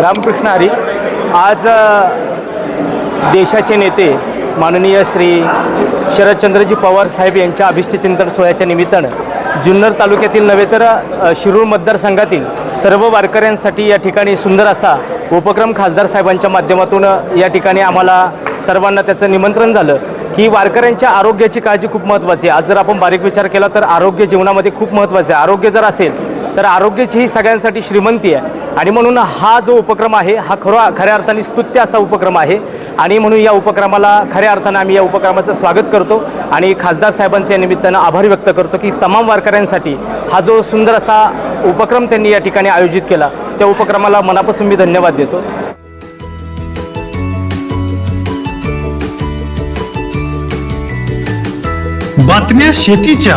रामकृष्ण हरी आज देशाचे नेते माननीय श्री शरदचंद्रजी पवार साहेब यांच्या अभिष्टचिंतन सोहळ्याच्या निमित्तानं जुन्नर तालुक्यातील नव्हे तर शिरूर मतदारसंघातील सर्व वारकऱ्यांसाठी या ठिकाणी सुंदर असा उपक्रम खासदार साहेबांच्या माध्यमातून या ठिकाणी आम्हाला सर्वांना त्याचं निमंत्रण झालं. की वारकऱ्यांच्या आरोग्याची काळजी खूप महत्त्वाची आहे. आज जर आपण बारीक विचार केला तर आरोग्य जीवनामध्ये खूप महत्त्वाचं आहे. आरोग्य जर असेल तर आरोग्याची ही सगळ्यांसाठी श्रीमंती आहे. आणि म्हणून हा जो उपक्रम आहे हा खरा खऱ्या अर्थाने स्तुत्य असा उपक्रम आहे. आणि म्हणून या उपक्रमाला खऱ्या अर्थानं आम्ही या उपक्रमाचं स्वागत करतो. आणि खासदार साहेबांच्या निमित्तानं आभार व्यक्त करतो की तमाम वारकऱ्यांसाठी हा जो सुंदर असा उपक्रम त्यांनी या ठिकाणी आयोजित केला त्या उपक्रमाला मनापासून मी धन्यवाद देतो. बातम्या शेतीच्या.